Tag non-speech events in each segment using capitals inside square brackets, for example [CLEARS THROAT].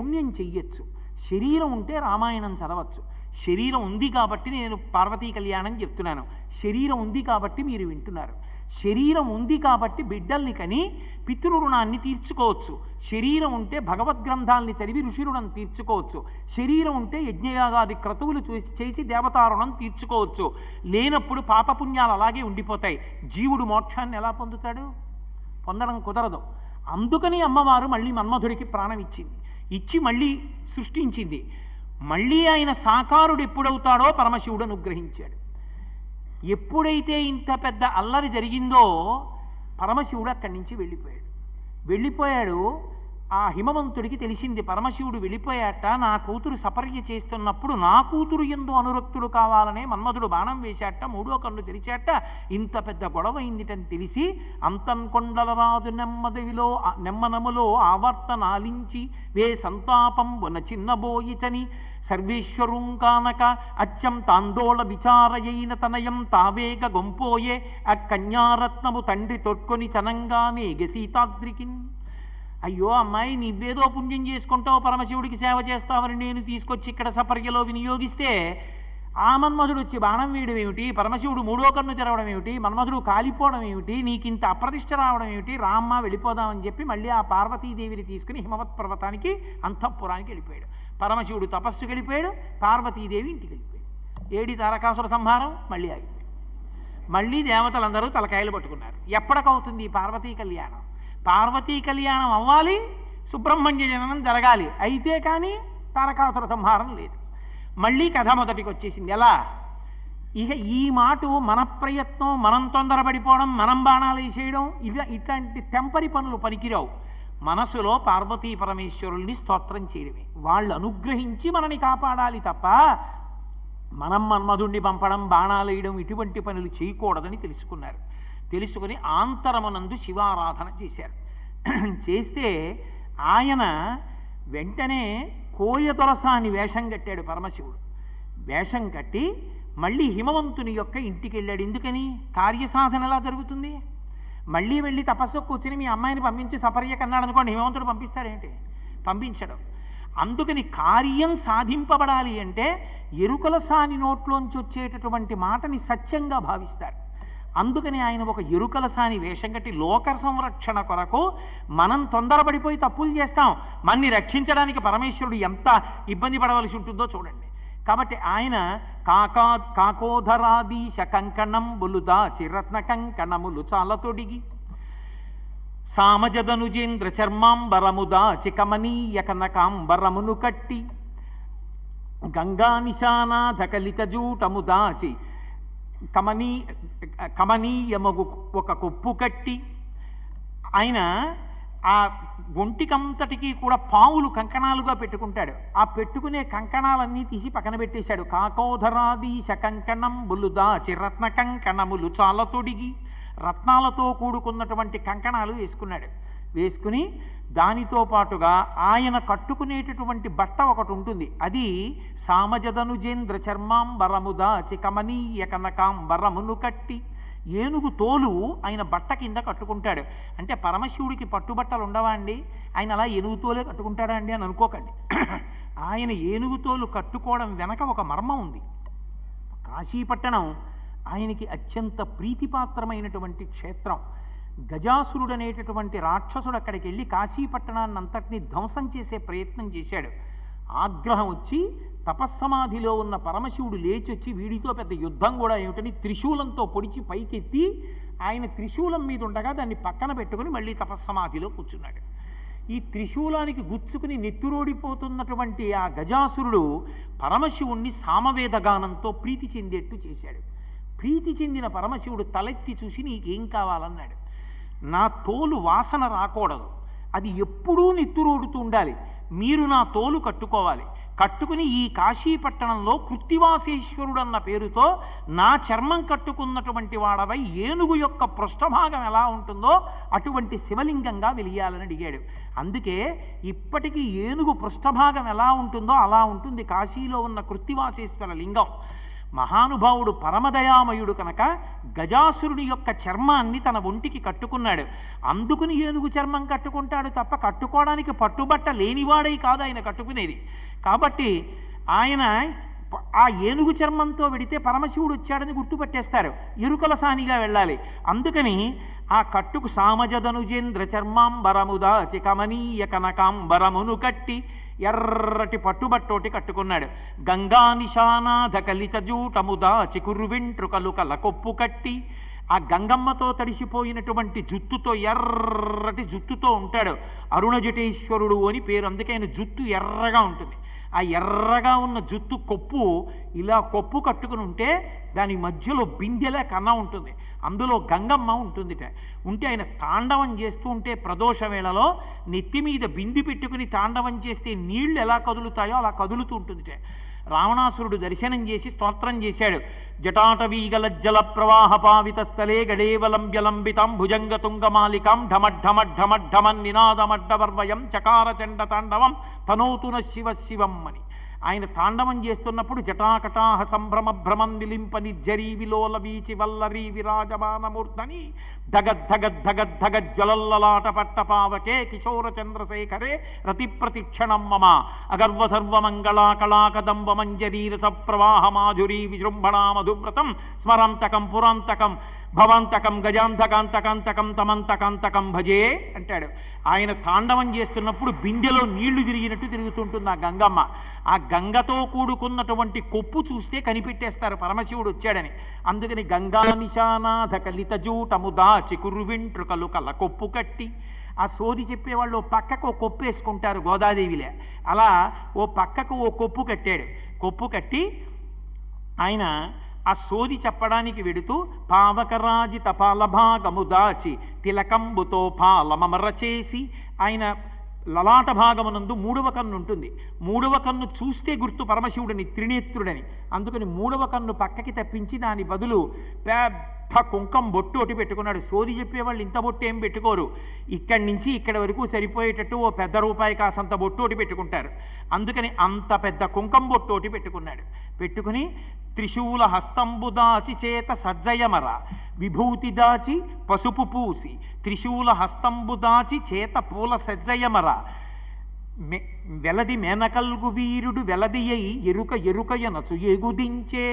పుణ్యం చెయ్యొచ్చు. శరీరం ఉంటే రామాయణం చదవచ్చు. శరీరం ఉంది కాబట్టి నేను పార్వతీ కళ్యాణం చెప్తున్నాను. శరీరం ఉంది కాబట్టి మీరు వింటున్నారు. శరీరం ఉంది కాబట్టి బిడ్డల్ని కని పితృరుణాన్ని తీర్చుకోవచ్చు. శరీరం ఉంటే భగవద్గ్రంథాల్ని చదివి ఋషిరుణం తీర్చుకోవచ్చు. శరీరం ఉంటే యజ్ఞయాగాది క్రతువులు చూసి చేసి దేవతారుణం తీర్చుకోవచ్చు. లేనప్పుడు పాపపుణ్యాలు అలాగే ఉండిపోతాయి. జీవుడు మోక్షాన్ని ఎలా పొందుతాడు? పొందడం కుదరదు. అందుకని అమ్మవారు మళ్ళీ మన్మధుడికి ప్రాణం ఇచ్చింది. ఇచ్చి మళ్ళీ సృష్టించింది. మళ్ళీ ఆయన సాకారుడు ఎప్పుడవుతాడో పరమశివుడు అనుగ్రహించాడు. ఎప్పుడైతే ఇంత పెద్ద అల్లరి జరిగిందో పరమశివుడు అక్కడి నుంచి వెళ్ళిపోయాడు. వెళ్ళిపోయాడు ఆ హిమవంతుడికి తెలిసింది పరమశివుడు వెళ్ళిపోయాట నా కూతురు సపర్య చేస్తున్నప్పుడు నా కూతురు ఎందు అనురక్తుడు కావాలనే మన్మధుడు బాణం వేశాట మూడో కన్ను తెరిచాట ఇంత పెద్ద గొడవైందిటని తెలిసి అంతం కొండలరాదు నెమ్మదిలో నెమ్మనములో ఆవర్తనాలించి వే సంతాపం వన చిన్నబోయిచని సర్వేశ్వరుం కానక అచ్చం తాందోళ విచారయైన తనయం తావేగ గొంపోయే ఆ కన్యారత్నము తండ్రి తొట్కొని తనంగానే గసీతాద్రికిన్ అయ్యో అమ్మాయి నువ్వేదో పుణ్యం చేసుకుంటావు పరమశివుడికి సేవ చేస్తావని నేను తీసుకొచ్చి ఇక్కడ సపర్యలో వినియోగిస్తే ఆ మన్మధుడు వచ్చి బాణం వేయడం ఏమిటి? పరమశివుడు మూడో కన్ను తెరవడం ఏమిటి? మన్మధుడు కాలిపోవడం ఏమిటి? నీకింత అప్రతిష్ట రావడం ఏమిటి? రామ్మ వెళ్ళిపోదామని చెప్పి మళ్ళీ ఆ పార్వతీదేవిని తీసుకుని హిమవత్ పర్వతానికి అంతఃపురానికి వెళ్ళిపోయాడు. పరమశివుడు తపస్సుకి వెళ్ళిపోయాడు పార్వతీదేవి ఇంటికి వెళ్ళిపోయాడు. ఏడి తారకాసుర సంహారం మళ్ళీ ఆగిపోయాడు మళ్ళీ దేవతలందరూ తలకాయలు పట్టుకున్నారు. ఎప్పటికవుతుంది ఈ పార్వతీ కళ్యాణం? పార్వతీ కళ్యాణం అవ్వాలి సుబ్రహ్మణ్య జననం జరగాలి. అయితే కానీ తారకాసుర సంహారం లేదు. మళ్ళీ కథ మొదటికి వచ్చేసింది ఎలా? ఇక ఈ మాట మన ప్రయత్నం మనం తొందరపడిపోవడం మనం బాణాలు వేసేయడం ఇలా ఇట్లాంటి తెంపరి పనులు పనికిరావు. మనసులో పార్వతీ పరమేశ్వరుల్ని స్తోత్రం చేయడమే. వాళ్ళు అనుగ్రహించి మనని కాపాడాలి తప్ప మనం మన్మధుణ్ణి పంపడం బాణాలు వేయడం ఇటువంటి పనులు చేయకూడదని తెలుసుకున్నారు. తెలుసుకుని ఆంతరమునందు శివారాధన చేశారు. [CLEARS THROAT] చేస్తే ఆయన వెంటనే కోయతొరసాని వేషం కట్టాడు పరమశివుడు. వేషం కట్టి మళ్ళీ హిమవంతుని యొక్క ఇంటికి వెళ్ళాడు. ఎందుకని? కార్యసాధన ఎలా జరుగుతుంది? మళ్ళీ వెళ్ళి తపస్సు కూర్చుని మీ అమ్మాయిని పంపించి సపర్య కన్నాడు అనుకోండి హిమవంతుడు పంపిస్తాడేంటి? పంపించడం. అందుకని కార్యం సాధింపబడాలి అంటే ఎరుకల సాని నోట్లోంచి వచ్చేటటువంటి మాటని సత్యంగా భావిస్తారు. అందుకని ఆయన ఒక ఎరుకల సాని వేషం కట్టి లోక సంరక్షణ కొరకు మనం తొందరపడిపోయి తప్పులు చేస్తాం. మన్ని రక్షించడానికి పరమేశ్వరుడు ఎంత ఇబ్బంది పడవలసి ఉంటుందో చూడండి. కాబట్టి ఆయన కాకా కాకోధరాదీశ కంకణం బులుదా చిరత్న కంకణములు చాలా తొడిగి. సామజదనుజేంద్ర చర్మాంబరముదా చికమనీయ కనకాంబరమును కట్టి. గంగా నిశానాథ కలిత జూటము దాచి కమనీ కమనీయమగు ఒక కొప్పు కట్టి ఆయన ఆ ఒంటికంతటికి కూడా పావులు కంకణాలుగా పెట్టుకుంటాడు. ఆ పెట్టుకునే కంకణాలన్నీ తీసి పక్కన పెట్టేశాడు. కాకోధరాదీశ కంకణం బులుదా చిరత్న కంకణములు చాలా తొడిగి రత్నాలతో కూడుకున్నటువంటి కంకణాలు వేసుకున్నాడు. వేసుకుని దానితో పాటుగా ఆయన కట్టుకునేటటువంటి బట్ట ఒకటి ఉంటుంది. అది సామజదనుజేంద్ర చర్మాంబరముదా కమనీయ కనకాంబరమును కట్టి ఏనుగు తోలు ఆయన బట్ట కింద కట్టుకుంటాడు. అంటే పరమశివుడికి పట్టుబట్టలు ఉండవా అండి? ఆయన అలా ఏనుగు తోలే కట్టుకుంటాడా అండి అని అనుకోకండి. ఆయన ఏనుగు తోలు కట్టుకోవడం వెనక ఒక మర్మం ఉంది. కాశీపట్టణం ఆయనకి అత్యంత ప్రీతిపాత్రమైనటువంటి క్షేత్రం. గజాసురుడు అనేటటువంటి రాక్షసుడు అక్కడికి వెళ్ళి కాశీపట్టణాన్ని అంతటినీ ధ్వంసం చేసే ప్రయత్నం చేశాడు. ఆగ్రహం వచ్చి తపస్సమాధిలో ఉన్న పరమశివుడు లేచి వచ్చి వీడితో పెద్ద యుద్ధం కూడా ఏమిటని త్రిశూలంతో పొడిచి పైకెత్తి ఆయన త్రిశూలం మీద ఉండగా దాన్ని పక్కన పెట్టుకుని మళ్ళీ తపస్సమాధిలో కూర్చున్నాడు. ఈ త్రిశూలానికి గుచ్చుకుని నెత్తురోడిపోతున్నటువంటి ఆ గజాసురుడు పరమశివుణ్ణి సామవేదగానంతో ప్రీతి చెందేట్టు చేశాడు. ప్రీతి చెందిన పరమశివుడు తలెత్తి చూసి నీకేం కావాలన్నాడు? నా తోలు వాసన రాకూడదు. అది ఎప్పుడూ నిత్తురూడుతూ ఉండాలి. మీరు నా తోలు కట్టుకోవాలి. కట్టుకుని ఈ కాశీపట్టణంలో కృత్తివాసేశ్వరుడు అన్న పేరుతో నా చర్మం కట్టుకున్నటువంటి వాడవై ఏనుగు యొక్క పృష్ఠభాగం ఎలా ఉంటుందో అటువంటి శివలింగంగా వెలియాలని అడిగాడు. అందుకే ఇప్పటికీ ఏనుగు పృష్ఠభాగం ఎలా ఉంటుందో అలా ఉంటుంది కాశీలో ఉన్న కృత్తివాసేశ్వర లింగం. మహానుభావుడు పరమదయామయుడు కనుక గజాసురుని యొక్క చర్మాన్ని తన ఒంటికి కట్టుకున్నాడు. అందుకుని ఏనుగు చర్మం కట్టుకుంటాడు తప్ప కట్టుకోవడానికి పట్టుబట్ట లేనివాడై కాదు ఆయన కట్టుకునేది. కాబట్టి ఆయన ఆ ఏనుగు చర్మంతో వెడితే పరమశివుడు వచ్చాడని గుర్తుపట్టేస్తారు. ఇరుకల సానిగా వెళ్ళాలి. అందుకని ఆ కట్టుకు సామజదనుజేంద్ర చర్మాంబరముదా చికమనీయ కనకాంబరమును కట్టి ఎర్రటి పట్టుబట్టోటి కట్టుకున్నాడు. గంగా నిశానాథ కలిత జూటముదా చికురు వెంట్రుకలు కల కొప్పు కట్టి ఆ గంగమ్మతో తడిసిపోయినటువంటి జుత్తుతో ఎర్రటి జుత్తుతో ఉంటాడు. అరుణజటేశ్వరుడు అని పేరు అందుకే ఆయన జుత్తు ఎర్రగా ఉంటుంది. ఆ ఎర్రగా ఉన్న జుత్తు కొప్పు ఇలా కొప్పు కట్టుకుని ఉంటే దాని మధ్యలో బిందెలే కన్నా ఉంటుంది. అందులో గంగమ్మ ఉంటుందిట. ఉంటే ఆయన తాండవం చేస్తూ ఉంటే ప్రదోష వేళలో నెత్తి మీద బింది పెట్టుకుని తాండవం చేస్తే నీళ్ళు ఎలా కదులుతాయో అలా కదులుతూ ఉంటుందిట. రావణాసురుడు దర్శనం చేసి స్తోత్రం చేశాడు. జటాటవీగలజ్జల ప్రవాహ పావిత స్థలే గడేవలంబ్యలంబితం భుజంగ తుంగమాలికాం ఢమఢమఢమఢమన్ నినాదమడ్డవర్వయం చకార చండ తాండవం తనోతున శివ శివం అని. ఆయన తాండవం చేస్తున్నప్పుడు జటాకటాహ సంభ్రమ భ్రమం విలింప నిర్జరీ విలోల వీచి వల్లరీ విరాజమానమూర్ధని ధగద్ధగద్ధగద్ధగ జ్వలల్లలాట పట్టపావకే కిశోర చంద్రశేఖరే రతి ప్రతిక్షణం మమ అగర్వ సర్వమంగళాకళాకదంబ మంజరీరస ప్రవాహ మాధురీ విజృంభణా మధువ్రతం స్మరాంతకం పురాంతకం భవాంతకం గజాంతకాంతకాంతకం తమంతకాంతకం భజే అంటాడు. ఆయన తాండవం చేస్తున్నప్పుడు బిందెలో నీళ్ళు తిరిగినట్టు తిరుగుతుంటుంది ఆ గంగమ్మ. ఆ గంగతో కూడుకున్నటువంటి కొప్పు చూస్తే కనిపెట్టేస్తారు పరమశివుడు వచ్చాడని. అందుకని గంగా నిశానాథ కలిత జూటము దాచి కల కొప్పు కట్టి. ఆ సోది చెప్పేవాళ్ళు పక్కకు ఓ కొప్పు వేసుకుంటారు గోదాదేవిలే. అలా ఓ పక్కకు ఓ కొప్పు కట్టాడు. కొప్పు కట్టి ఆయన ఆ సోది చెప్పడానికి వెడుతూ పావకరాజి తపాలభాగము దాచి తిలకంబుతో పాలమమర చేసి ఆయన లలాట భాగమునందు మూడవ కన్ను ఉంటుంది. మూడవ కన్ను చూస్తే గుర్తు పరమశివుడిని త్రినేత్రుడని. అందుకని మూడవ కన్ను పక్కకి తప్పించి దాని బదులు పెద్ద కుంకం బొట్టు ఒకటి పెట్టుకున్నాడు. సోది చెప్పేవాళ్ళు ఇంత బొట్టు ఏం పెట్టుకోరు. ఇక్కడి నుంచి ఇక్కడి వరకు సరిపోయేటట్టు ఓ పెద్ద రూపాయి కాసంత బొట్టు ఒకటి పెట్టుకుంటారు. అందుకని అంత పెద్ద కుంకం బొట్టు ఒకటి పెట్టుకున్నాడు. పెట్టుకుని త్రిశూల హస్తంబు దాచి చేత సజ్జయమర విభూతి దాచి పసుపు పూసి త్రిశూల హస్తంబు దాచి చేత పూల సజ్జయమర మె- వెలది మేనకల్గు వీరుడు వెలదియై ఎరుక ఎరుకయనచు ఎగుదించే.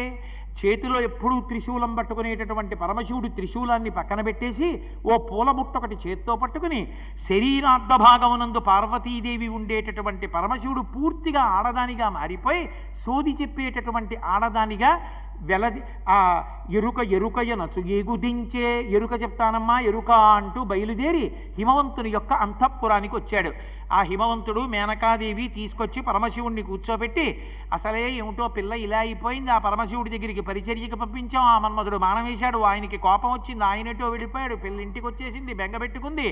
చేతిలో ఎప్పుడూ త్రిశూలం పట్టుకునేటటువంటి పరమశివుడు త్రిశూలాన్ని పక్కన పెట్టేసి ఓ పూల బుట్ట ఒకటి చేత్తో పట్టుకుని శరీరార్థ భాగమునందు పార్వతీదేవి ఉండేటటువంటి పరమశివుడు పూర్తిగా ఆడదానిగా మారిపోయి సోది చెప్పేటటువంటి ఆడదానిగా వెలది ఆ ఎరుక ఎరుకయనచు ఎగుదించే ఎరుక చెప్తానమ్మా ఎరుక అంటూ బయలుదేరి హిమవంతుని యొక్క అంతఃపురానికి వచ్చాడు. ఆ హిమవంతుడు మేనకాదేవి తీసుకొచ్చి పరమశివుణ్ణి కూర్చోబెట్టి అసలే ఏమిటో పిల్ల ఇలా అయిపోయింది ఆ పరమశివుడి దగ్గరికి పరిచర్యకి పంపించాం ఆ మన్మధుడు మానవేశాడు ఆయనకి కోపం వచ్చింది ఆయనటో వెళ్ళిపోయాడు పిల్ల ఇంటికి వచ్చేసింది బెంగ పెట్టుకుంది.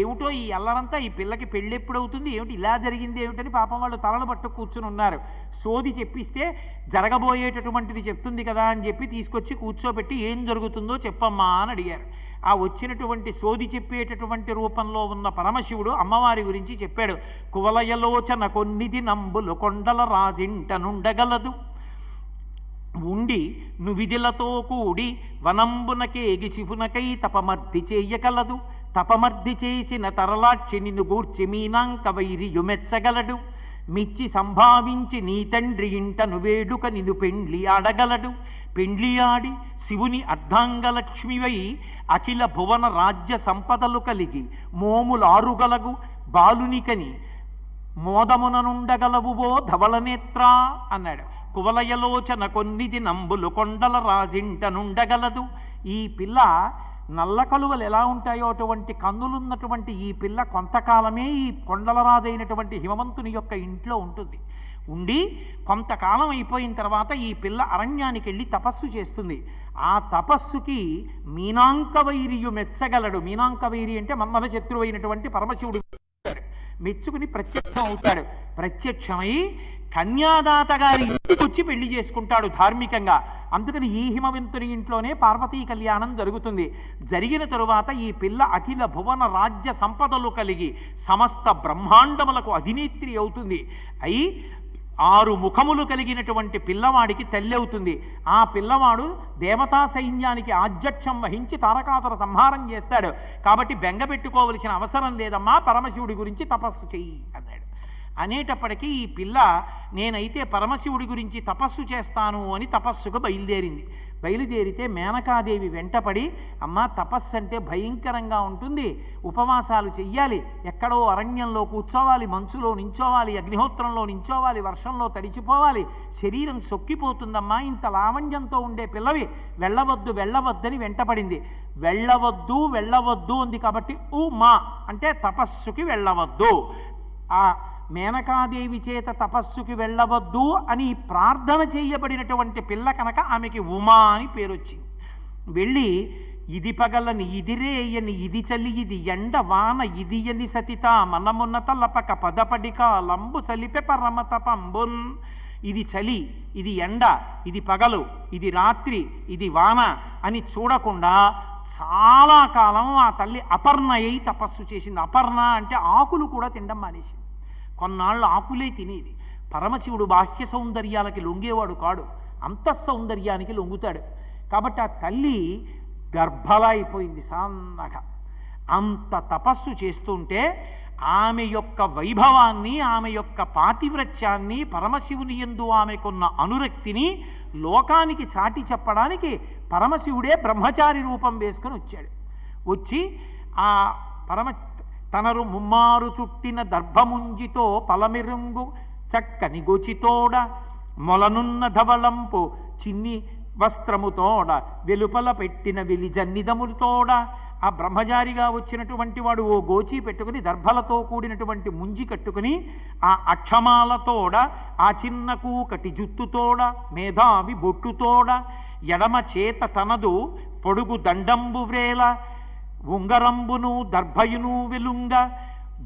ఏమిటో ఈ అల్లరంతా ఈ పిల్లకి పెళ్ళి ఎప్పుడవుతుంది ఏమిటి ఇలా జరిగింది ఏమిటని పాపం వాళ్ళు తలలు పట్టు కూర్చుని ఉన్నారు. సోది చెప్పిస్తే జరగబోయేటటువంటిది చెప్తుంది కదా అని చెప్పి తీసుకొచ్చి కూర్చోబెట్టి ఏం జరుగుతుందో చెప్పమ్మా అని అడిగారు. ఆ వచ్చినటువంటి సోది చెప్పేటటువంటి రూపంలో ఉన్న పరమశివుడు అమ్మవారి గురించి చెప్పాడు. కువలయలోచన కొన్నిది నంబులు కొండల రాజింట నుండగలదు. ఉండి నువిదిలతో కూడి వనంబునకేగి శివునకై తపమర్ది చేయగలదు. తపమర్ది చేసిన తరలాక్షిని నిన్ను గూర్చి మీనాంక వైరియు మెచ్చగలడు. మిచ్చి సంభావించి నీ తండ్రి ఇంట నువేడుక నిను పెండ్లి ఆడగలడు. పెండ్లియాడి శివుని అర్ధాంగలక్ష్మివై అఖిల భువన రాజ్య సంపదలు కలిగి మోములారుగలగు బాలునికని మోదముననుండగలవువో ధవళనేత్ర అన్నాడు. కువలయలోచన కొన్నిది నంబులు కొండల రాజింటనుండగలదు ఈ పిల్ల నల్ల కలువలు ఎలా ఉంటాయో అటువంటి కన్నులున్నటువంటి ఈ పిల్ల కొంతకాలమే ఈ కొండలరాజైనటువంటి హిమవంతుని యొక్క ఇంట్లో ఉంటుంది. ఉండి కొంతకాలం అయిపోయిన తర్వాత ఈ పిల్ల అరణ్యానికి వెళ్ళి తపస్సు చేస్తుంది. ఆ తపస్సుకి మీనాంకవైరియు మెచ్చగలడు. మీనాంకవైరి అంటే మన్మథ శత్రువు అయినటువంటి పరమశివుడు. మెచ్చుకుని ప్రత్యక్షం అవుతాడు. ప్రత్యక్షమై కన్యాదాత గారి ఇంటికి వచ్చి పెళ్ళి చేసుకుంటాడు ధార్మికంగా. అందుకని ఈ హిమవంతుని ఇంట్లోనే పార్వతీ కళ్యాణం జరుగుతుంది. జరిగిన తరువాత ఈ పిల్ల అఖిల భువన రాజ్య సంపదలు కలిగి సమస్త బ్రహ్మాండములకు అధినేత్రి అవుతుంది. అయి ఆరు ముఖములు కలిగినటువంటి పిల్లవాడికి తల్లి అవుతుంది ఆ పిల్లవాడు దేవతా సైన్యానికి ఆధ్యక్షం వహించి తారకాతుర సంహారం చేస్తాడు. కాబట్టి బెంగ పెట్టుకోవలసిన అవసరం లేదమ్మా పరమశివుడి గురించి తపస్సు చెయ్యి అన్నాడు. అనేటప్పటికీ ఈ పిల్ల నేనైతే పరమశివుడి గురించి తపస్సు చేస్తాను అని తపస్సుకు బయలుదేరింది. బయలుదేరితే మేనకాదేవి వెంటపడి అమ్మ తపస్సు అంటే భయంకరంగా ఉంటుంది. ఉపవాసాలు చెయ్యాలి. ఎక్కడో అరణ్యంలో కూర్చోవాలి మంచులో నించోవాలి అగ్నిహోత్రంలో నించోవాలి వర్షంలో తడిచిపోవాలి. శరీరం సొక్కిపోతుందమ్మా. ఇంత లావణ్యంతో ఉండే పిల్లవి వెళ్ళవద్దు వెళ్ళవద్దని వెంటపడింది. వెళ్ళవద్దు వెళ్ళవద్దు ఉంది కాబట్టి ఉ మా అంటే తపస్సుకి వెళ్ళవద్దు. ఆ మేనకాదేవి చేత తపస్సుకి వెళ్ళవద్దు అని ప్రార్థన చేయబడినటువంటి పిల్ల కనుక ఆమెకి ఉమా అని పేరొచ్చింది. వెళ్ళి ఇది పగలని ఇదిరేయని ఇది చలి ఇది ఎండ వాన ఇది అని సతిత మనమున్న తలపక పదపడిక లంబు సలిపె పరమత పంబున్ ఇది చలి ఇది ఎండ ఇది పగలు ఇది రాత్రి ఇది వాన అని చూడకుండా చాలా కాలం ఆ తల్లి అపర్ణ అయి తపస్సు చేసింది. అపర్ణ అంటే ఆకులు కూడా తినడం మానేసింది. కొన్నాళ్ళు ఆకులే తినేది. పరమశివుడు బాహ్య సౌందర్యాలకి లొంగేవాడు కాడు. అంతః సౌందర్యానికి లొంగుతాడు. కాబట్టి ఆ తల్లి గర్భలా అయిపోయింది సన్నగా. అంత తపస్సు చేస్తుంటే ఆమె యొక్క వైభవాన్ని ఆమె యొక్క పాతివ్రత్యాన్ని పరమశివుని ఎందు ఆమెకున్న అనురక్తిని లోకానికి చాటి చెప్పడానికి పరమశివుడే బ్రహ్మచారి రూపం వేసుకొని వచ్చాడు. వచ్చి ఆ పరమ తనరు ముమ్మారు చుట్టిన దర్భముంజితో పలమిరుంగు చక్కని గొచితోడ మొలనున్న ధవళంపు చిన్ని వస్త్రముతోడ వెలుపల పెట్టిన వెలి జన్నిదములతోడ ఆ బ్రహ్మచారిగా వచ్చినటువంటి వాడు ఓ గోచి పెట్టుకుని దర్భలతో కూడినటువంటి ముంజి కట్టుకుని ఆ అక్షమాలతోడ ఆ చిన్న కూకటి జుత్తుతోడ మేధావి బొట్టుతోడ ఎడమ చేత తనదు పొడుగు దండంబు వ్రేల ఉంగరంబును దర్భయును వెలుంగ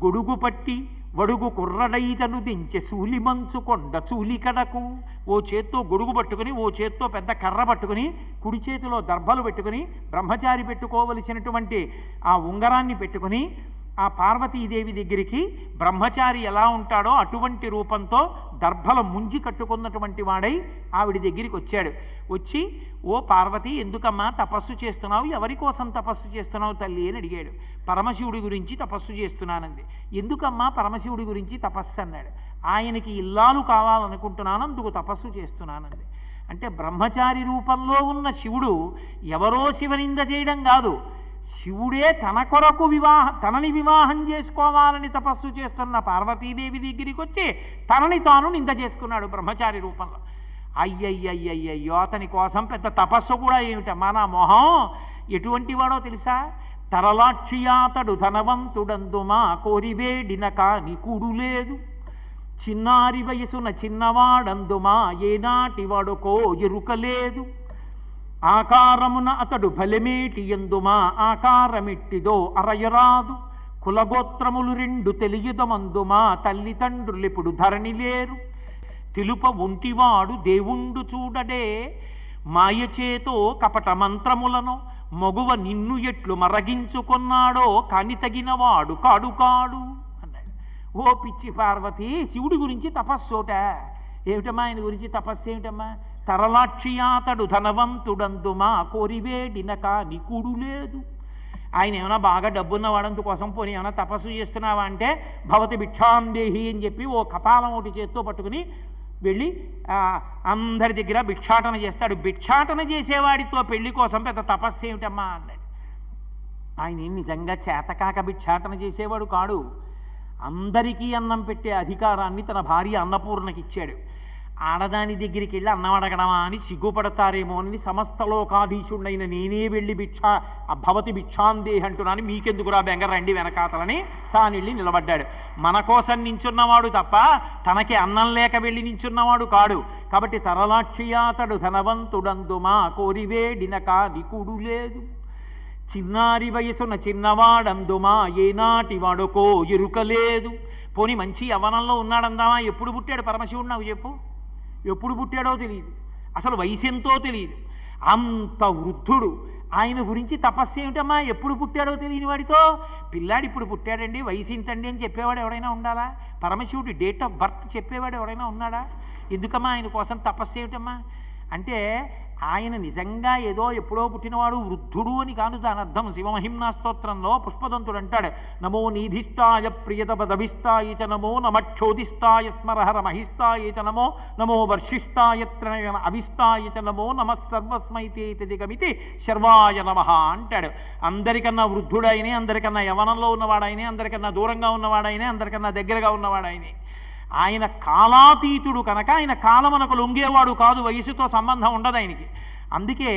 గొడుగు పట్టి వడుగు కుర్రడైతను దించె సూలిమంచు కొండ చూలికడకు ఓ చేత్తో గొడుగు పట్టుకుని ఓ చేత్తో పెద్ద కర్ర పట్టుకుని కుడి చేతిలో దర్భలు పెట్టుకుని బ్రహ్మచారి పెట్టుకోవలసినటువంటి ఆ ఉంగరాన్ని పెట్టుకుని ఆ పార్వతీదేవి దగ్గరికి బ్రహ్మచారి ఎలా ఉంటాడో అటువంటి రూపంతో దర్భల ముంజి కట్టుకున్నటువంటి వాడై ఆవిడ దగ్గరికి వచ్చాడు. వచ్చి ఓ పార్వతి ఎందుకమ్మా తపస్సు చేస్తున్నావు? ఎవరి కోసం తపస్సు చేస్తున్నావు తల్లి? అని అడిగాడు. పరమశివుడి గురించి తపస్సు చేస్తున్నానంది. ఎందుకమ్మా పరమశివుడి గురించి తపస్సు? అన్నాడు. ఆయనకి ఇల్లాలు కావాలనుకుంటున్నాను అందుకు తపస్సు చేస్తున్నానంది. అంటే బ్రహ్మచారి రూపంలో ఉన్న శివుడు ఎవరో శివనింద చేయడం కాదు. శివుడే తన కొరకు వివాహ తనని వివాహం చేసుకోవాలని తపస్సు చేస్తున్న పార్వతీదేవి దగ్గరికి వచ్చి తనని తాను నింద చేసుకున్నాడు బ్రహ్మచారి రూపంలో. అయ్యయ్యయ్యయ్యో అతని కోసం పెద్ద తపస్సు కూడా ఏమిట మన మొహం? ఎటువంటి వాడో తెలుసా? తరలాక్షియాతడు ధనవంతుడందుమా కోరివేడిన కాని కూడు లేదు. చిన్నారి వయసున చిన్నవాడందుమా ఏనాటి వాడుకో ఎరుకలేదు ఆకారమున అతడు బలమేటి ఎందుమా ఆకారమిట్టిదో అరయరాదు. కులగోత్రములు రెండు తెలియదమందుమా తల్లిదండ్రులిప్పుడు ధరణి లేరు. తెలుప ఒంటివాడు దేవుండు చూడడే. మాయచేతో కపట మంత్రములను మగువ నిన్ను ఎట్లు మరగించుకొన్నాడో కాని తగినవాడు కాడు కాడు అన్నాడు. ఓ పిచ్చి పార్వతి శివుడి గురించి తపస్సోట ఏమిటమ్మా ఆయన గురించి తపస్సు ఏమిటమ్మా? తరలాక్షియాతడు ధనవంతుడందుమా కోరివేడిన కాని కూడు లేదు ఆయన ఏమైనా బాగా డబ్బున్నవాడందు కోసం పోనీ ఏమైనా తపస్సు చేస్తున్నావా అంటే భవతి భిక్షాందేహి అని చెప్పి ఓ కపాలం ఒకటి చేత్తో పట్టుకుని వెళ్ళి అందరి దగ్గర భిక్షాటన చేస్తాడు. భిక్షాటన చేసేవాడితో పెళ్ళి కోసం పెద్ద తపస్సు ఏమిటమ్మా అన్నాడు. ఆయన ఏం నిజంగా చేతకాక భిక్షాటన చేసేవాడు కాడు. అందరికీ అన్నం పెట్టే అధికారాన్ని తన భార్య అన్నపూర్ణకి ఇచ్చాడు ఆడదాని దగ్గరికి వెళ్ళి అన్నం అడగడమా అని సిగ్గుపడతారేమో అని సమస్త లోకాధీశుడైన నేనే వెళ్ళి భిక్షా భవతి భిక్షాందేహి అంటున్నాను. మీకెందుకురా బెంగ? రండి వెనకాతలని తాను వెళ్ళి నిలబడ్డాడు. మన కోసం నించున్నవాడు తప్ప తనకి అన్నం లేక వెళ్ళి నించున్నవాడు కాడు. కాబట్టి తరలాక్షియాతడు ధనవంతుడందుమా కోరివేడిన కాదికుడు లేదు. చిన్నారి వయసున చిన్నవాడందుమా ఏనాటి వాడుకో ఎరుకలేదు పోని మంచి యవనంలో ఉన్నాడందామా? ఎప్పుడు పుట్టాడు పరమశివుడు నాకు చెప్పు. ఎప్పుడు పుట్టాడో తెలియదు అసలు వయసు ఎంతో తెలియదు అంత వృద్ధుడు. ఆయన గురించి తపస్సు ఏమిటమ్మా? ఎప్పుడు పుట్టాడో తెలియని వాడితో? పిల్లాడు ఇప్పుడు పుట్టాడండి. వయసు ఇంతండి అని చెప్పేవాడు ఎవడైనా ఉండాలా? పరమశివుడి డేట్ ఆఫ్ బర్త్ చెప్పేవాడు ఎవడైనా ఉన్నాడా? ఎందుకమ్మా? ఆయన కోసం తపస్సు ఏమిటమ్మా? అంటే ఆయన నిజంగా ఏదో ఎప్పుడో పుట్టినవాడు వృద్ధుడు అని కాదు దాని అర్థం. శివమహిమ్నా స్తోత్రంలో పుష్పదంతుడు అంటాడు నమో నీధిష్టాయ ప్రియత పదభిష్టాయ చ నమో నమక్షోధిష్టాయ స్మరహర మహిష్టాయ చ నమో నమో వర్షిష్టాయ త్రయన అవిష్టాయ చ నమో నమ సర్వస్మైతేతిగమితి శర్వాయ నమ అంటాడు. అందరికన్నా వృద్ధుడైనే అందరికన్నా యవనంలో ఉన్నవాడైనే అందరికన్నా దూరంగా ఉన్నవాడైనే అందరికన్నా దగ్గరగా ఉన్నవాడైనే. ఆయన కాలాతీతుడు కనుక ఆయన కాలమునకు లొంగేవాడు కాదు వయసుతో సంబంధం ఉండదు ఆయనకి. అందుకే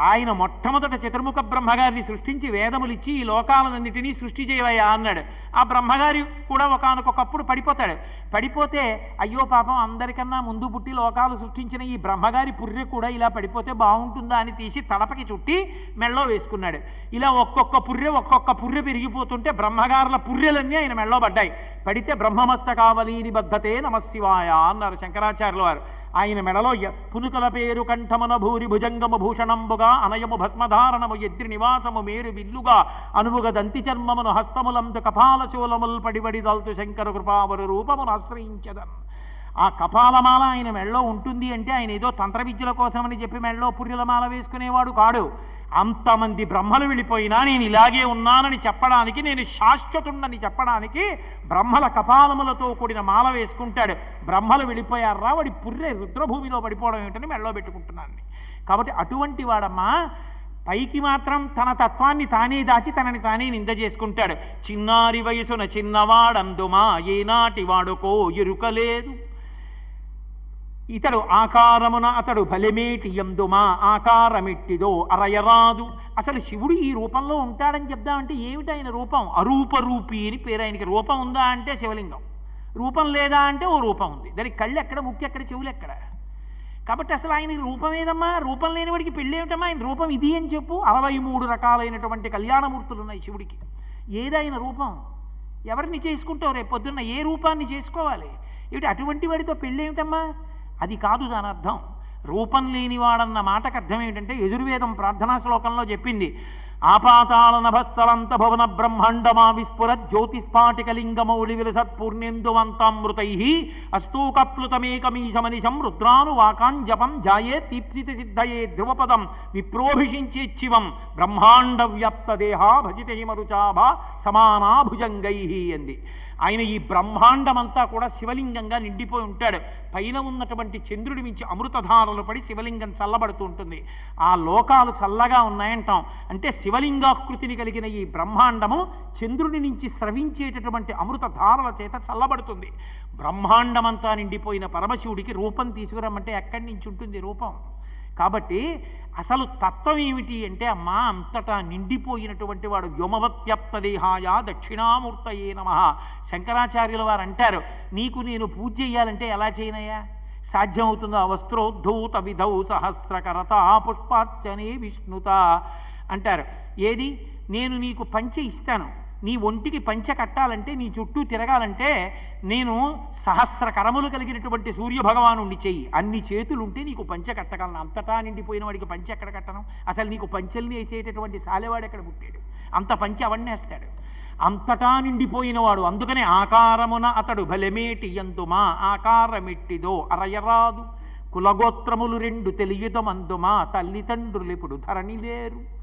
ఆయన మొట్టమొదట చతుర్ముఖ బ్రహ్మగారిని సృష్టించి వేదములిచ్చి ఈ లోకాలన్నింటినీ సృష్టి చేయవయ్యా అన్నాడు. ఆ బ్రహ్మగారి కూడా ఒకనకొకప్పుడు పడిపోతాడు. పడిపోతే అయ్యో పాపం అందరికన్నా ముందు పుట్టి లోకాలు సృష్టించిన ఈ బ్రహ్మగారి పుర్రె కూడా ఇలా పడిపోతే బాగుంటుందా అని తీసి తడపకి చుట్టి మెళ్ళో వేసుకున్నాడు. ఇలా ఒక్కొక్క పుర్రె ఒక్కొక్క పుర్రె పెరిగిపోతుంటే బ్రహ్మగారుల పుర్రెలన్నీ ఆయన మెళ్ళో పడ్డాయి. పడితే బ్రహ్మమస్తకావలీని బద్ధతే నమశివాయ అన్నారు శంకరాచార్యుల వారు. ఆయన మెడలో పునుకల పేరు కంఠమన భూరి భుజంగము భూషణంబుగా అనయము భస్మధారణము ఎద్రి నివాసము మేరు విల్లుగా అనువుగ దంతి చర్మమును హస్తములందు కపాల చూలముల్ పడిబడి దల్తు శంకర కృపావరు రూపమును ఆశ్రయించదన్. ఆ కపాలమాల ఆయన మెళ్ళో ఉంటుంది అంటే ఆయన ఏదో తంత్ర విద్యల కోసమని చెప్పి మెళ్ళో పుర్రెలమాల వేసుకునేవాడు కాడు. అంతమంది బ్రహ్మలు వెళ్ళిపోయినా నేను ఇలాగే ఉన్నానని చెప్పడానికి నేను శాశ్వతుండని చెప్పడానికి బ్రహ్మల కపాలములతో కూడిన మాల వేసుకుంటాడు. బ్రహ్మలు వెళ్ళిపోయారా? వాడి పుర్రె రుద్రభూమిలో పడిపోవడం ఏమిటని మెళ్ళో పెట్టుకుంటున్నాను కాబట్టి అటువంటి వాడమ్మా పైకి మాత్రం తన తత్వాన్ని తానే దాచి తనని తానే నింద చేసుకుంటాడు. చిన్నారి వయసున చిన్నవాడందుమా? ఏనాటి వాడుకో? ఎరుకలేదు ఇతడు ఆకారమున అతడు బలిమేటి ఎందుమా ఆకారమిట్టిదో అరయరాదు. అసలు శివుడు ఈ రూపంలో ఉంటాడని చెప్దామంటే ఏమిటి ఆయన రూపం? అరూపరూపి అని పేరు ఆయనకి. రూపం ఉందా అంటే శివలింగం. రూపం లేదా అంటే ఓ రూపం ఉంది. దానికి కళ్ళు ఎక్కడ ముక్కు ఎక్కడ చెవులు ఎక్కడ? కాబట్టి అసలు ఆయన రూపం ఏదమ్మా? రూపం లేనివాడికి పెళ్ళేమిటమ్మా ఆయన రూపం ఇది అని చెప్పు. అరవై మూడు రకాలైనటువంటి కళ్యాణమూర్తులు ఉన్నాయి శివుడికి. ఏదైన రూపం? ఎవరిని చేసుకుంటావు? రేపు పొద్దున్న ఏ రూపాన్ని చేసుకోవాలి? ఏమిటి అటువంటి వాడితో పెళ్ళేమిటమ్మా అది కాదు దాని అర్థం. రూపం లేనివాడన్న మాటకు అర్థం ఏమిటంటే యజుర్వేదం ప్రార్థనా శ్లోకంలో చెప్పింది. ఆపాతాళ నభస్థలంత భవన బ్రహ్మాండమా విస్ఫుర జ్యోతిస్ఫాటికలింగమౌళి విలసత్పూర్ణేందువంతామృతై అస్తూకప్లుతమేకమీశమనిశం రుద్రాను వాకాంజపం జాయే తీప్సిత సిద్ధయే ధ్రువపదం విప్రోభిషించేచ్చివం బ్రహ్మాండ వ్యాప్త దేహా భజిత హిమరుచాభ సమానా భుజంగై అంది. ఆయన ఈ బ్రహ్మాండమంతా కూడా శివలింగంగా నిండిపోయి ఉంటాడు. పైన ఉన్నటువంటి చంద్రుడి మించి అమృతధారలు పడి శివలింగం చల్లబడుతూ ఉంటుంది. ఆ లోకాలు చల్లగా ఉన్నాయంటాం. అంటే శివలింగాకృతిని కలిగిన ఈ బ్రహ్మాండము చంద్రుడి నుంచి స్రవించేటటువంటి అమృతధారల చేత చల్లబడుతుంది. బ్రహ్మాండమంతా నిండిపోయిన పరమశివుడికి రూపం తీసుకురమ్మంటే ఎక్కడి నుంచి ఉంటుంది రూపం? కాబట్టి అసలు తత్వం ఏమిటి అంటే అమ్మా అంతటా నిండిపోయినటువంటి వాడు వ్యోమవత్యప్త దేహాయ దక్షిణామూర్తయే నమ. శంకరాచార్యుల వారు అంటారు నీకు నేను పూజ చేయాలంటే ఎలా చేయనయ్యా? సాధ్యమవుతుందా? వస్త్రోద్ధూత విధౌ సహస్రకరత పుష్పార్చనే విష్ణుత అంటారు. ఏది? నేను నీకు పంచి ఇస్తాను. నీ ఒంటికి పంచె కట్టాలంటే నీ చుట్టూ తిరగాలంటే నేను సహస్ర కరములు కలిగినటువంటి సూర్యభగవాను చెయ్యి. అన్ని చేతులు ఉంటే నీకు పంచె కట్టగలను. అంతటా నిండిపోయిన వాడికి పంచె ఎక్కడ కట్టను? అసలు నీకు పంచెల్ని వేసేటటువంటి సాలెవాడు ఎక్కడ పుట్టాడు? అంత పంచె అవన్నేస్తాడు అంతటా నిండిపోయినవాడు అందుకనే ఆకారమున అతడు బలమేటి ఎందుమా ఆకారమిట్టిదో అరయరాదు. కులగోత్రములు రెండు తెలియదమందుమా తల్లిదండ్రులు ధరణి లేరు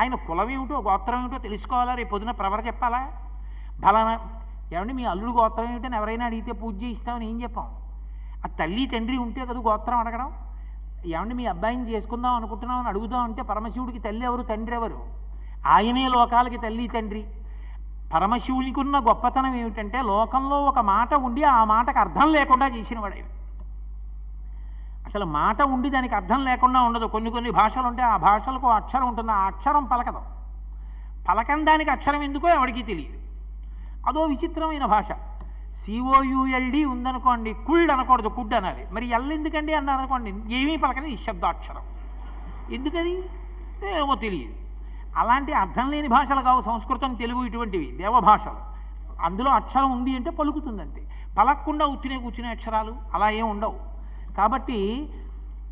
ఆయన కులం ఏమిటో గోత్రం ఏమిటో తెలుసుకోవాలా? రేపు పొద్దున ప్రవర చెప్పాలా? ఫలానా ఏమండి మీ అల్లుడు గోత్రం ఏమిటని ఎవరైనా అడిగితే పూజ చేయిస్తామని ఏం చెప్పాం? ఆ తల్లి తండ్రి ఉంటే కదా గోత్రం అడగడం? ఏమండి మీ అబ్బాయిని చేసుకుందాం అనుకుంటున్నాం అని అడుగుదాం అంటే పరమశివుడికి తల్లి ఎవరు? తండ్రి ఎవరు? ఆయనే లోకాలకి తల్లి తండ్రి. పరమశివునికి ఉన్న గొప్పతనం ఏమిటంటే లోకంలో ఒక మాట ఉండి ఆ మాటకు అర్థం లేకుండా చేసినవాడు అసలు మాట ఉండి దానికి అర్థం లేకుండా ఉండదు. కొన్ని కొన్ని భాషలు ఉంటే ఆ భాషలకు అక్షరం ఉంటుంది. ఆ అక్షరం పలకదు. పలకం దానికి అక్షరం ఎందుకో ఎవరికి తెలియదు. అదో విచిత్రమైన భాష. సిఓయుఎల్డి ఉందనుకోండి కుళ్ళ్ అనకూడదు కుడ్ అనాలి. మరి ఎల్ ఎందుకండి అన్నారు అనుకోండి ఏమీ పలకని శబ్దాక్షరం ఎందుకది? ఏమో తెలియదు. అలాంటి అర్థం లేని భాషలు కావు. సంస్కృతం తెలుగు ఇటువంటివి దేవభాషలు. అందులో అక్షరం ఉంది అంటే పలుకుతుంది అంతే పలకకుండా ఉత్తినే కూర్చునే అక్షరాలు అలా ఏం ఉండవు. కాబట్టి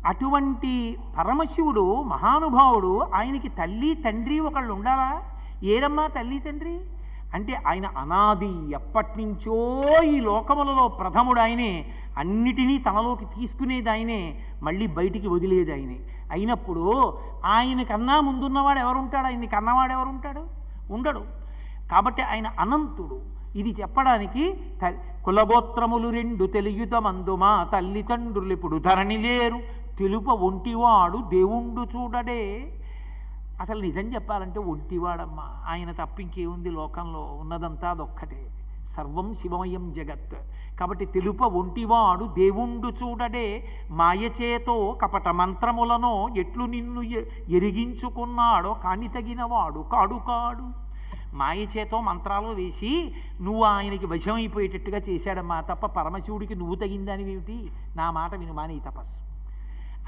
అటువంటి పరమశివుడు మహానుభావుడు ఆయనకి తల్లి తండ్రి ఒకళ్ళు ఉండాలా? ఏరమ్మా తల్లి తండ్రి? అంటే ఆయన అనాది ఎప్పటినుంచో ఈ లోకములలో ప్రథముడు ఆయనే అన్నిటినీ తనలోకి తీసుకునేది ఆయనే మళ్ళీ బయటికి వదిలేది ఆయనే అయినప్పుడు ఆయన కన్నా ముందున్నవాడు ఎవరుంటాడు? ఆయన్ని కన్నవాడు ఎవరుంటాడు ఉండడు. కాబట్టి ఆయన అనంతుడు. ఇది చెప్పడానికి త- కులగోత్రములు రెండు తెలియుత మందుమా తల్లిదండ్రులిప్పుడు ధరణి లేరు. తెలుప ఒంటివాడు దేవుండు చూడడే. అసలు నిజం చెప్పాలంటే ఒంటివాడమ్మా. ఆయన తప్పింకేముంది లోకంలో? ఉన్నదంతా అదొక్కటే. సర్వం శివమయం జగత్. కాబట్టి తెలుప ఒంటివాడు దేవుండు చూడడే. మాయచేతో కపట మంత్రములను ఎట్లు నిన్ను ఎ- ఎరిగించుకున్నాడో కాని తగినవాడు కాడు కాడు. మాయచేతో మంత్రాలు వేసి నువ్వు ఆయనకి వశమైపోయేటట్టుగా చేశాడమ్మా తప్ప పరమశివుడికి నువ్వు తగిందానివేమిటి? నా మాట విను మాని తపస్సు.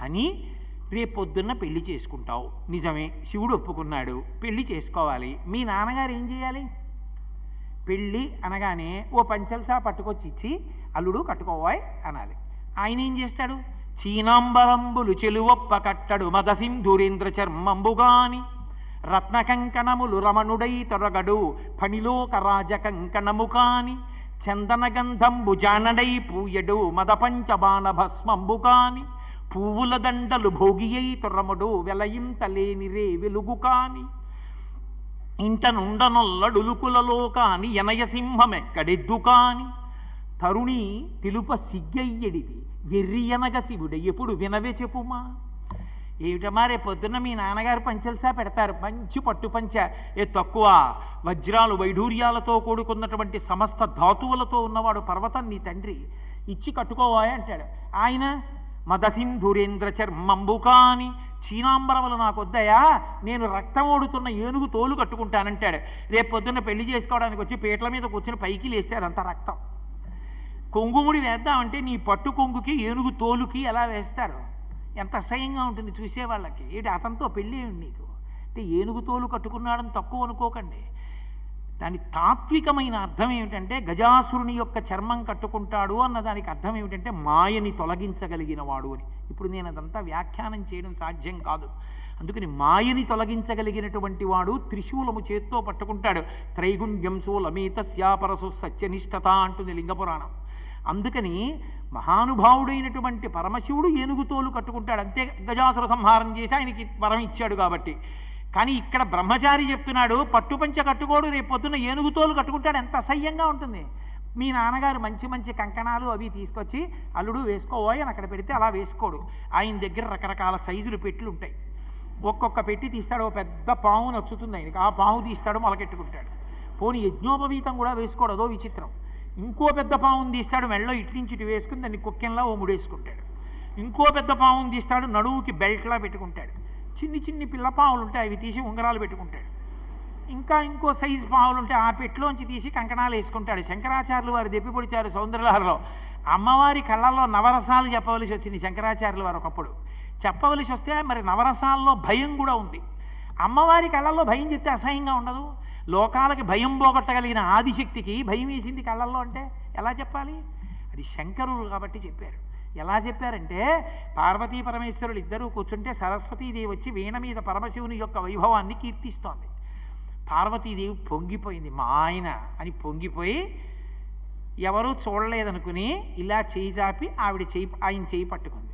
అని రేపొద్దున్న పెళ్ళి చేసుకుంటావు. నిజమే శివుడు ఒప్పుకున్నాడు. పెళ్ళి చేసుకోవాలి. మీ నాన్నగారు ఏం చేయాలి? పెళ్ళి అనగానే ఓ పంచల్సా పట్టుకొచ్చి ఇచ్చి అల్లుడు కట్టుకోవాయ్ అనాలి. ఆయన ఏం చేస్తాడు? చీనాంబరంబులు చెలువొప్ప కట్టడు మదసింధురేంద్ర చర్మంబుగాని రత్నకంకణములు రమణుడై తొరగడు. ఫణిలోక రాజ కంకణము కాని చందన గంధంబు జానడై పూయడు. మదపంచ పంచబాణ భస్మంబు కాని పువ్వుల దండలు భోగియై తొరముడు. వెలయింతలేనిరే వెలుగు కాని ఇంట నుండనొల్లడులుకులలో కాని ఎనయసింహమెక్కడెద్దు కాని తరుణి తెలుప సిగ్గయ్యడిది. వెర్రియనగ శివుడు ఎప్పుడు వినవే చెప్పుమా? ఏమిటమ్మా రేపు పొద్దున్న మీ నాన్నగారు పంచల్సా పెడతారు. మంచి పట్టు పంచ. ఏ తక్కువ. వజ్రాలు వైఢూర్యాలతో కూడుకున్నటువంటి సమస్త ధాతువులతో ఉన్నవాడు పర్వతం నీ తండ్రి. ఇచ్చి కట్టుకోవాయి అంటాడు. ఆయన మదసింధురేంద్ర చర్మంబుకాని చీనాంబరములు నాకు వద్దయా నేను రక్తం ఓడుతున్న ఏనుగు తోలు కట్టుకుంటానంటాడు. రేపు పొద్దున్న పెళ్ళి చేసుకోవడానికి వచ్చి పీటల మీద కూర్చుని పైకి లేస్తే అదంతా రక్తం. కొంగుముడి వేద్దామంటే నీ పట్టు కొంగుకి ఏనుగు తోలుకి ఎలా వేస్తారు? ఎంత అసహ్యంగా ఉంటుంది చూసేవాళ్ళకి ఏంటి అతనితో పెళ్ళి నీకు. అంటే ఏనుగు తోలు కట్టుకున్నాడని తక్కువ అనుకోకండి. దాని తాత్వికమైన అర్థం ఏమిటంటే గజాసురుని యొక్క చర్మం కట్టుకుంటాడు అన్న దానికి అర్థం ఏమిటంటే మాయని తొలగించగలిగిన వాడు అని. ఇప్పుడు నేను అదంతా వ్యాఖ్యానం చేయడం సాధ్యం కాదు. అందుకని మాయని తొలగించగలిగినటువంటి వాడు త్రిశూలము చేత్తో పట్టుకుంటాడు. త్రైగుణ్యం శూలమేతస్యాపరసు సత్యనిష్టత అంటుంది లింగపురాణం. అందుకని మహానుభావుడైనటువంటి పరమశివుడు ఏనుగుతోలు కట్టుకుంటాడు. అంతే గజాసుర సంహారం చేసి ఆయనకి వరం ఇచ్చాడు కాబట్టి. కానీ ఇక్కడ బ్రహ్మచారి చెప్తున్నాడు పట్టుపంచ కట్టుకోడు రేపు పొద్దున్న ఏనుగుతోలు కట్టుకుంటాడు ఎంత అసహ్యంగా ఉంటుంది. మీ నాన్నగారు మంచి మంచి కంకణాలు అవి తీసుకొచ్చి అల్లుడు వేసుకోవోయ్ అని అక్కడ పెడితే అలా వేసుకోడు. ఆయన దగ్గర రకరకాల సైజులు పెట్లు ఉంటాయి. ఒక్కొక్క పెట్టి తీస్తాడు ఓ పెద్ద పావు నచ్చుతుంది ఆయనకి. ఆ పాము తీస్తాడు మొలకెట్టుకుంటాడు. పోని యజ్ఞోపవీతం కూడా వేసుకోడు అదో విచిత్రం. ఇంకో పెద్ద పావును తీస్తాడు మెళ్ళో ఇటు ఇటు వేసుకుని దాన్ని కుక్కెంలా ఓ ముడేసుకుంటాడు. ఇంకో పెద్ద పావును తీస్తాడు నడువుకి బెల్ట్లా పెట్టుకుంటాడు. చిన్ని చిన్ని పిల్ల పావులు ఉంటాయి అవి తీసి ఉంగరాలు పెట్టుకుంటాడు. ఇంకా ఇంకో సైజు పావులు ఉంటే ఆ పెట్టులోంచి తీసి కంకణాలు వేసుకుంటాడు. శంకరాచార్యులు వారు దెప్పి పొడిచారు అమ్మవారి కళ్ళల్లో నవరసాలు చెప్పవలసి వచ్చింది శంకరాచార్యులు వారు ఒకప్పుడు. చెప్పవలసి వస్తే మరి నవరసాల్లో భయం కూడా ఉంది. అమ్మవారి కళ్ళల్లో భయం చెప్తే అసహ్యంగా ఉండదు. లోకాలకి భయం పోగొట్టగలిగిన ఆదిశక్తికి భయం వేసింది కళ్ళల్లో అంటే ఎలా చెప్పాలి? అది శంకరులు కాబట్టి చెప్పారు. ఎలా చెప్పారంటే పార్వతీ పరమేశ్వరులు ఇద్దరూ కూర్చుంటే సరస్వతీదేవి వచ్చి వీణ మీద పరమశివుని యొక్క వైభవాన్ని కీర్తిస్తోంది. పార్వతీదేవి పొంగిపోయింది మా ఆయన అని పొంగిపోయి ఎవరూ చూడలేదనుకుని ఇలా చేయి చాపి ఆవిడ చేయి ఆయన చేయి పట్టుకుంది.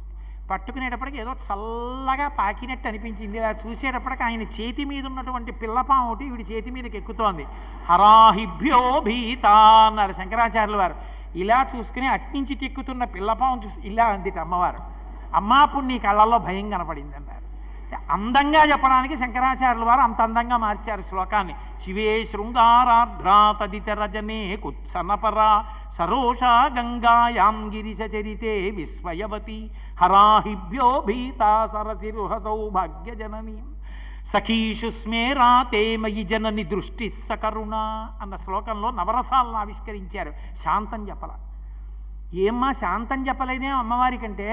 పట్టుకునేటప్పటికి ఏదో చల్లగా పాకినట్టు అనిపించింది. ఇలా చూసేటప్పటికి ఆయన చేతి మీద ఉన్నటువంటి పిల్లపాము ఒకటి వీడి చేతి మీదకి ఎక్కుతోంది. హరాహిభ్యో భీత అన్నారు శంకరాచార్యుల వారు. ఇలా చూసుకుని అట్నుంచి తిక్కుతున్న పిల్లపాము చూసి ఇలా అందిట అమ్మవారు. అమ్మా అప్పుడు నీ కళ్ళల్లో భయం కనపడింది అన్నారు అందంగా చెప్పడానికి శంకరాచార్యుల వారు అంత అందంగా మార్చారు శ్లోకాన్ని. శివే శృంగారార్ధ్రా తదిత రజనే కుత్సనపరా సరోషా గంగాయాం గిరిశ చరితే విస్మయవతి హరాహిభ్యో భీతా సరసిరుహ సౌభాగ్య జననీ సఖీషు స్మేరా తేమయి జనని దృష్టి సకరుణ అన్న శ్లోకంలో నవరసాలను ఆవిష్కరించారు. శాంతం చెప్పల. ఏమ్మా శాంతం చెప్పలేదే అమ్మవారి కంటే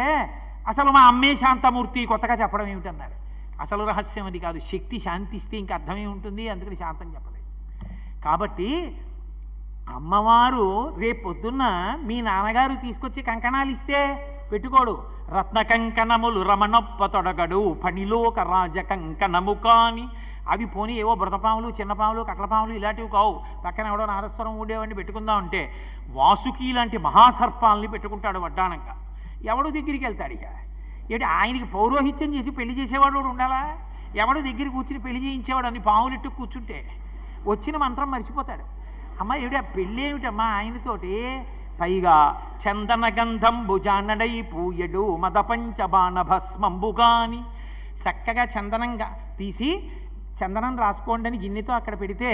అసలు మా అమ్మే శాంతమూర్తి కొత్తగా చెప్పడం ఏమిటన్నారు? అసలు రహస్యం అది కాదు. శక్తి శాంతిస్తే ఇంక అర్థమే ఉంటుంది. అందుకని శాంతం చెప్పలేదు. కాబట్టి అమ్మవారు రేపొద్దున్న మీ నాన్నగారు తీసుకొచ్చి కంకణాలు ఇస్తే పెట్టుకోడు. రత్న కంకణములు రమణప్ప తొడగడు. పనిలోక రాజ కంకణము కాని అవి పోనీ ఏవో బ్రతపాములు చిన్నపాములు కట్లపాములు ఇలాంటివి కావు. పక్కన ఎవడో నారస్వరం ఉండేవాడిని పెట్టుకుందాం అంటే వాసుకి లాంటి మహాసర్పాలని పెట్టుకుంటాడు వడ్డానంగా. ఎవడు దగ్గరికి వెళ్తాడు ఇక? ఏంటి ఆయనకి పౌరోహిత్యం చేసి పెళ్ళి చేసేవాడు కూడా ఉండాలా? ఎవడు దగ్గర కూర్చుని పెళ్ళి చేయించేవాడు అని పావులెట్టు కూర్చుంటే వచ్చిన మంత్రం మర్చిపోతాడు. అమ్మ ఏమిటి ఆ పెళ్ళి ఏమిటమ్మా ఆయనతోటి? పైగా చందన గంధం భుజానడై పూయడు మద పంచబాణ భస్మంబుగాని చక్కగా చందనంగా తీసి చందనం రాసుకోండి అని గిన్నెతో అక్కడ పెడితే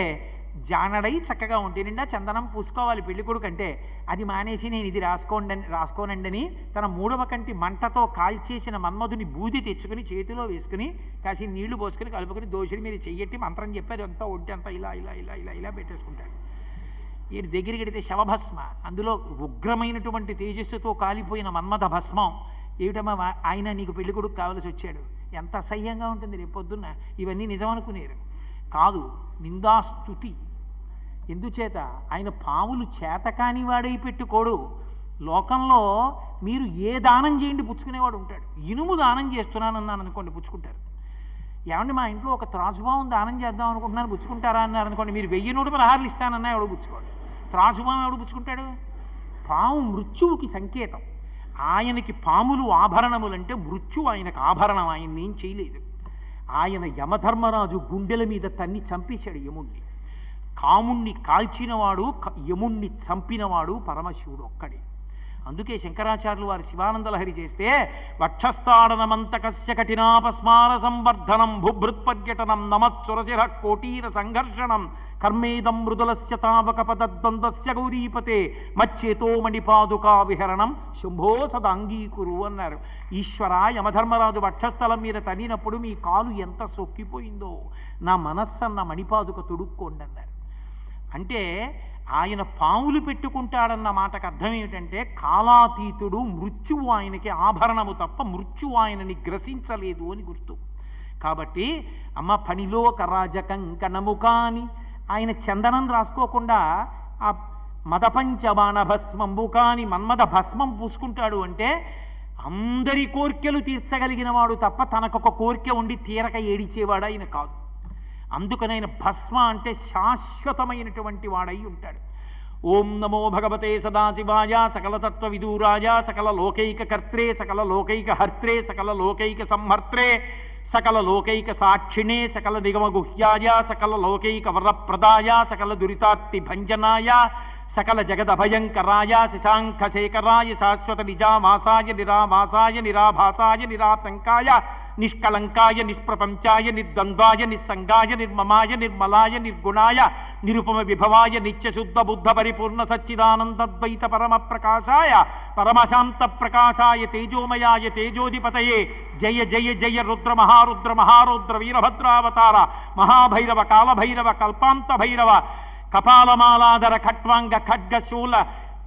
జానడై చక్కగా ఉంటే నిండా చందనం పూసుకోవాలి పెళ్ళి కొడుకు అంటే అది మానేసి నేను ఇది రాసుకోండి రాసుకోనండని తన మూడవ కంటి మంటతో కాల్చేసిన మన్మధుని బూది తెచ్చుకుని చేతిలో వేసుకుని కాసి నీళ్ళు పోసుకుని కలుపుకుని దోషుడి మీద చెయ్యట్టి మంత్రం చెప్పారు అంతా ఒంటి అంతా ఇలా ఇలా ఇలా ఇలా ఇలా పెట్టేసుకుంటాడు. వీడి దగ్గరికి వెడితే శవభస్మ అందులో ఉగ్రమైనటువంటి తేజస్సుతో కాలిపోయిన మన్మథ భస్మం. ఏమిటమ్మా ఆయన నీకు పెళ్ళి కొడుకు కావలసి వచ్చాడు. ఎంత అసహ్యంగా ఉంటుంది రేపు పొద్దున్న. ఇవన్నీ నిజం అనుకునేరు కాదు నిందాస్తుతి. ఎందుచేత? ఆయన పాములు చేతకాని వాడై పెట్టుకోడు. లోకంలో మీరు ఏ దానం చేయండి పుచ్చుకునేవాడు ఉంటాడు. ఇనుము దానం చేస్తున్నానన్నాను అనుకోండి పుచ్చుకుంటారు. ఏమండి మా ఇంట్లో ఒక త్రాజుభావం దానం చేద్దాం అనుకుంటున్నాను పుచ్చుకుంటారా అన్నారు అనుకోండి మీరు వెయ్యి నూట పదహారులు ఇస్తానన్నా ఎవడు పుచ్చుకోడు. త్రాజుభావం ఎవడు పుచ్చుకుంటాడు? పాము మృత్యువుకి సంకేతం. ఆయనకి పాములు ఆభరణములంటే మృత్యువు ఆయనకు ఆభరణం. ఆయన్ని ఏం చేయలేదు. ఆయన యమధర్మరాజు గుండెల మీద తన్ని చంపేశాడు యముణ్ణి. కాముణ్ణి కాల్చినవాడు యముణ్ణి చంపినవాడు పరమశివుడు ఒక్కడే. అందుకే శంకరాచార్యులు వారు శివానందలహరి చేస్తే వక్షస్థాడనమంతకస్య కఠినాపస్మార సంవర్ధనం భుభృత్పర్యటనం నమచ్చురచిర కోటీర సంఘర్షణం కర్మేదం మృదులస్య తావక పదద్వంద్వస్య గౌరీపతే మచ్చేతో మణిపాదుకా విహరణం శంభో సదాంగీకురు అన్నారు. ఈశ్వర యమధర్మరాజు వక్షస్థలం మీద తనినప్పుడు మీ కాలు ఎంత సొక్కిపోయిందో నా మనస్సన్న మణిపాదుక తుడుక్కోండి అన్నారు అంటే ఆయన పాములు పెట్టుకుంటాడన్న మాటకు అర్థం ఏమిటంటే కాలాతీతుడు మృత్యువు ఆయనకి ఆభరణము తప్ప మృత్యువు ఆయనని గ్రసించలేదు అని గుర్తు. కాబట్టి అమ్మ పనిలో కరాజకంకణము కాని ఆయన చందనం రాసుకోకుండా ఆ మదపంచబాణ భస్మంబు కాని మన్మద భస్మం పూసుకుంటాడు అంటే అందరి కోర్కెలు తీర్చగలిగిన వాడు తప్ప తనకొక కోరిక ఉండి తీరక ఏడిచేవాడు ఆయన కాదు. అందుకనైన భస్మ అంటే శాశ్వతమైనటువంటి వాడై ఉంటాడు. ఓం నమో భగవతే సదాశివాయ సకల తత్వ విదూరాయ సకల లోకైక కర్త్రే సకల లోకైక హర్త్రే సకల లోకైక సంహర్త్రే సకల లోకైక సాక్షిణే సకల నిగమగుహ్యాయ సకల లోకైక వరప్రదాయ సకల దురితాత్తి భంజనాయ సకల జగదభయంకరాయ శశాంఖ శేఖరాయ శాశ్వత నిజామాసాయ నిరామాసాయ నిరాభాసాయ నిరాతంకాయ నిష్కలంకాయ నిష్ప్రపంచాయ నిర్ద్వంద్వాయ నిస్సంగాయ నిర్మమాయ నిర్మలాయ నిర్గుణాయ నిరుపమ విభవాయ నిత్యశుద్ధ బుద్ధ పరిపూర్ణ సచ్చిదానందద్వైత పరమ ప్రకాశాయ పరమశాంత ప్రకాశాయ తేజోమయాయ తేజోధిపతయే. జయ జయ జయ రుద్ర మహారుద్ర మహారుద్ర వీరభద్రావతార మహాభైరవ కాలభైరవ కల్పాంత భైరవ కపాలమాలాధర ఖట్వాంగ ఖడ్గశూల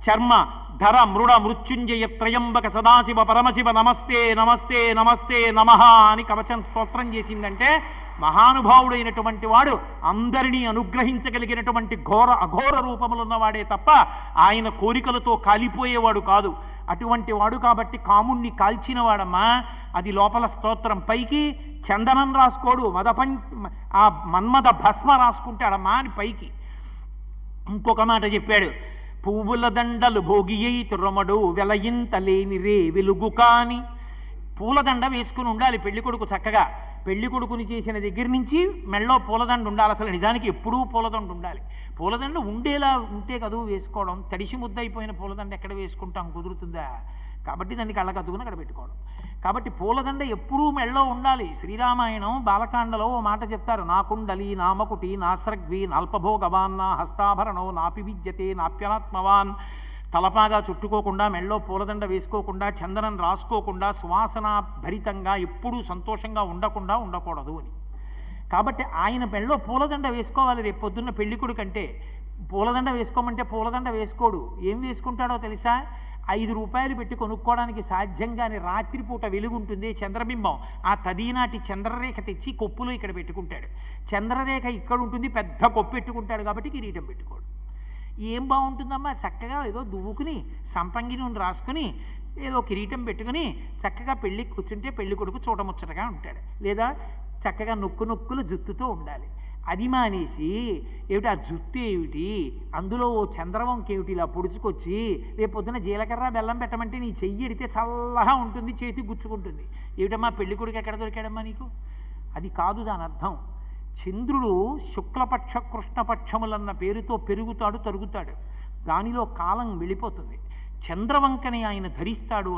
చర్మ ధర మృడ మృత్యుంజయ త్రయంబక సదాశివ పరమశివ నమస్తే నమస్తే నమస్తే నమ అని కవచం స్తోత్రం చేసిందంటే మహానుభావుడైనటువంటి వాడు అందరినీ అనుగ్రహించగలిగినటువంటి ఘోర అఘోర రూపములున్నవాడే తప్ప ఆయన కోరికలతో కాలిపోయేవాడు కాదు. అటువంటి వాడు కాబట్టి కాముణ్ణి కాల్చినవాడమ్మా. అది లోపల స్తోత్రం. పైకి చందనం రాసుకోడు మదపం ఆ మన్మద భస్మ రాసుకుంటాడమ్మా అని పైకి. ఇంకొక మాట చెప్పాడు. పువ్వుల దండలు భోగియై తురమడు వెలయింత లేని రే వెలుగు కాని. పూలదండ వేసుకుని ఉండాలి పెళ్ళి కొడుకు చక్కగా. పెళ్ళి కొడుకుని చేసిన దగ్గర నుంచి మెళ్ళో పూలదండ ఉండాలి అసలు నిజానికి ఎప్పుడూ పూలదండ ఉండాలి. పూలదండ ఉండేలా ఉంటే కదూ వేసుకోవడం. తడిసి ముద్దయిపోయిన పూలదండ ఎక్కడ వేసుకుంటాం? కుదురుతుందా? కాబట్టి దాన్ని కళ్ళకద్దుకుని అక్కడ పెట్టుకోవడం. కాబట్టి పూలదండ ఎప్పుడూ మెళ్ళో ఉండాలి. శ్రీరామాయణం బాలకాండలో ఓ మాట చెప్తారు. నాకుండలి నామకుటి నాస్రగ్వి నాల్పభోగవాన్ నా హస్తాభరణో నాపి విద్యతే నాప్యనాత్మవాన్. తలపాగా చుట్టుకోకుండా మెళ్ళో పూలదండ వేసుకోకుండా చందనం రాసుకోకుండా సువాసన భరితంగా ఎప్పుడూ సంతోషంగా ఉండకుండా ఉండకూడదు అని. కాబట్టి ఆయన మెళ్ళో పూలదండ వేసుకోవాలి రేపు పొద్దున్న పెళ్ళి కంటే పూలదండ వేసుకోమంటే పూలదండ వేసుకోడు. ఏం వేసుకుంటాడో తెలుసా? ఐదు రూపాయలు పెట్టి కొనుక్కోవడానికి సాధ్యంగాని రాత్రిపూట వెలుగుంటుంది చంద్రబింబం. ఆ తదీనాటి చంద్రరేఖ తెచ్చి కొప్పులో ఇక్కడ పెట్టుకుంటాడు. చంద్రరేఖ ఇక్కడ ఉంటుంది పెద్ద కొప్పు పెట్టుకుంటాడు కాబట్టి కిరీటం పెట్టుకోడు. ఏం బాగుంటుందమ్మా? చక్కగా ఏదో దువ్వుకుని సంపంగి నూనె రాసుకుని ఏదో కిరీటం పెట్టుకుని చక్కగా పెళ్ళికి కూర్చుంటే పెళ్ళి కొడుకు చూడముచ్చటగా ఉంటాడు. లేదా చక్కగా నొక్కు నొక్కులు జుత్తుతో ఉండాలి. అది మానేసి ఏమిటి ఆ జుత్తు ఏమిటి? అందులో ఓ చంద్రవంక ఏమిటి? ఇలా పొడుచుకొచ్చి రేపు పొద్దున జీలకర్ర బెల్లం పెట్టమంటే నీ చెయ్యి ఎడితే చల్లగా ఉంటుంది చేతి గుచ్చుకుంటుంది. ఏమిటమ్మా పెళ్ళి కొడుకు ఎక్కడ దొరికాడమ్మా నీకు? అది కాదు దాని అర్థం. చంద్రుడు శుక్లపక్ష కృష్ణపక్షములన్న పేరుతో పెరుగుతాడు తరుగుతాడు. దానిలో కాలం వెళ్ళిపోతుంది. చంద్రవంకని ఆయన ధరిస్తాడు